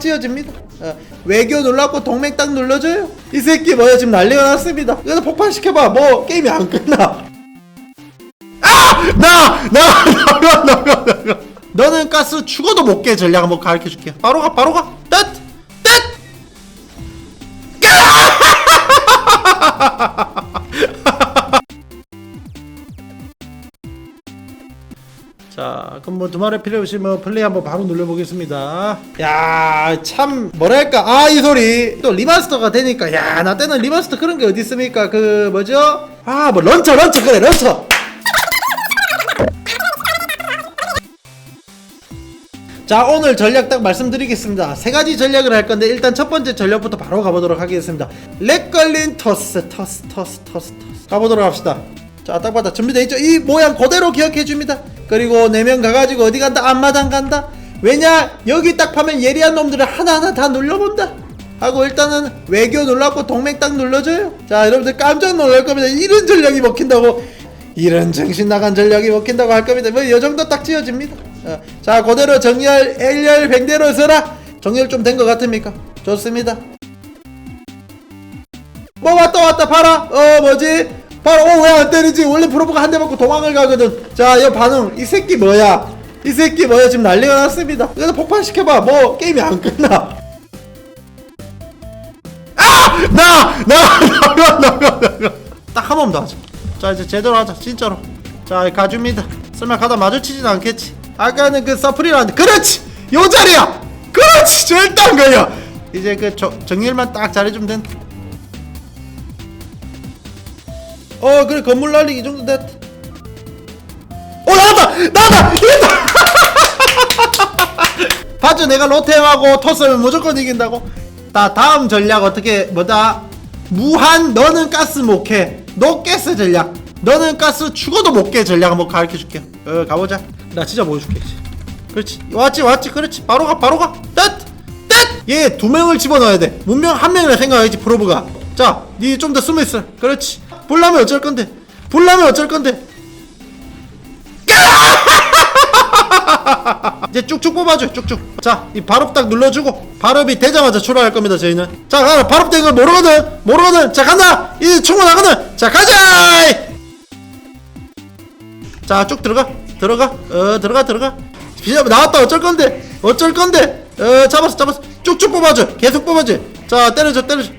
딱 지어집니다. 어, 외교 눌렀고 동맹 딱 눌러줘요. 이 새끼 뭐야 지금 난리가 났습니다. 그래서 폭발시켜봐. 뭐 게임이 안 끝나. 아! 나! 나! 나가! 나가! 나가! 너는 가스 죽어도 못 깨 전략 한번 가르쳐 줄게. 바로 가, 바로 가. 뜻! 뜻! 자, 그럼 뭐 두말할 필요 없이 뭐 플레이 한번 바로 눌러보겠습니다. 야, 참 뭐랄까, 아 이 소리 또 리마스터가 되니까 야, 나 때는 리마스터 그런 게 어디 있습니까? 그 뭐죠? 아, 뭐 런처, 런처 그래, 런처. 자 오늘 전략 딱 말씀드리겠습니다 세 가지 전략을 할 건데 일단 첫 번째 전략부터 바로 가보도록 하겠습니다 렉 걸린 토스 토스 토스 토스 토스 가보도록 합시다 자딱 봐다 준비되어 있죠 이 모양 그대로 기억해 줍니다 그리고 네 명 가가지고 어디 간다 앞마당 간다 왜냐 여기 딱 파면 예리한 놈들을 하나하나 다 눌러본다 하고 일단은 외교 눌렀고 동맹 딱 눌러줘요 자 여러분들 깜짝 놀랄 겁니다 이런 전략이 먹힌다고 이런 정신 나간 전략이 먹힌다고 할 겁니다. 뭐이 정도 딱 지어집니다. 어, 자, 그대로 정렬, L열, 백대로 써라. 정렬 좀된 것 같습니까? 좋습니다. 뭐 왔다 왔다 봐라. 어 뭐지? 봐라. 어왜 안 때리지? 원래 프로브가 한 대 맞고 도망을 가거든. 자, 이 반응. 이 새끼 뭐야? 이 새끼 뭐야? 지금 난리가 났습니다. 그래서 폭발시켜봐. 뭐 게임이 안 끝나. 아! 나! 나! 나가! 나가! 나가! 딱한 번 더 하자. 자 이제 제대로 하자 진짜로 자 가줍니다 설마 가다 마주치진 않겠지 아까는 그 서프리라는데 그렇지 요 자리야 그렇지 절단 거야 이제 그 저, 정렬만 딱 잘해주면 된다 어 그래 건물 날리기 이 정도 됐다 어 나왔다! 나왔다! 이겼다! 봤죠? 내가 로템하고 토스면 무조건 이긴다고? 자 다음 전략 어떻게 뭐다? 무한 너는 가스 못캐. 너 가스 전략. 너는 가스 죽어도 못 깨 전략 한번 가르쳐 줄게. 어 가보자. 나 진짜 보여줄게 그렇지. 왔지 왔지. 그렇지. 바로 가 바로 가뜻뜻얘 두 명을 집어넣어야 돼. 문명 한 명이라 생각해야지 프로브가. 자 니 좀 더 숨어 있어. 그렇지 불나면 어쩔 건데? 불나면 어쩔 건데? 이제 쭉쭉 뽑아줘 쭉쭉. 자이 발업 딱 눌러주고 발업이 되자마자 출발할 겁니다 저희는. 자 가, 발업 된 걸 모르거든 모르거든. 자 간다! 이제 충분 하거든 자 가자! 자 쭉 들어가 들어가 어 들어가 들어가. 비자 나왔다 어쩔 건데? 어쩔 건데? 어 잡았어 잡았어. 쭉쭉 뽑아줘 계속 뽑아줘. 자 때려줘 때려줘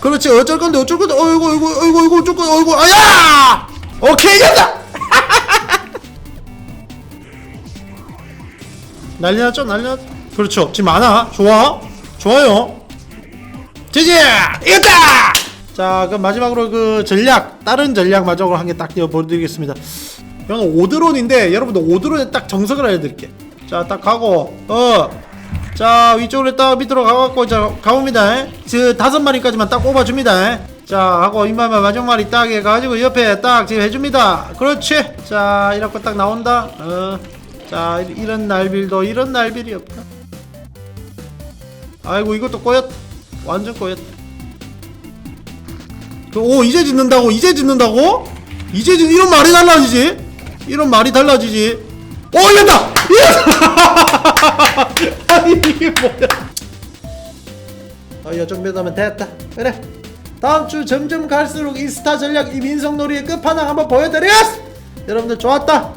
그렇지 어쩔 건데 어쩔 건데 어이구 어이구 어이구 어이구 조금 어이구 아야! 오케이 이겼다! 난리 났죠 난리 났죠 그렇죠. 지금 많아. 좋아. 좋아요. 지지! 이겼다! 자 그럼 마지막으로 그 전략 다른 전략 마지막으로 한 개딱 보여드리겠습니다. 이건 오드론인데 여러분들 오드론에 딱 정석을 알려드릴게 자 딱 가고 어 자 위쪽으로 딱 밑으로 가갖고 자 가봅니다. 저 다섯 마리까지만 딱 뽑아줍니다. 자 하고 이마마 마지막 마리 딱 해가지고 옆에 딱 지금 해줍니다. 그렇지. 자 이렇게 딱 나온다. 어 자 이런 날빌도 이런 날빌이 없다. 아이고 이것도 꼬였다. 완전 꼬였다. 그, 오 이제 짓는다고? 이제 짓는다고? 이제 짓 이런 말이 달라지지? 이런 말이 달라지지 오 이겼다! 이겼다 아니 이게 뭐야? 어, 요 정도면 됐다. 그래. 다음 주 점점 갈수록 이 스타 전략 이 민속놀이의 끝판왕 한번 보여드렸어 여러분들 좋았다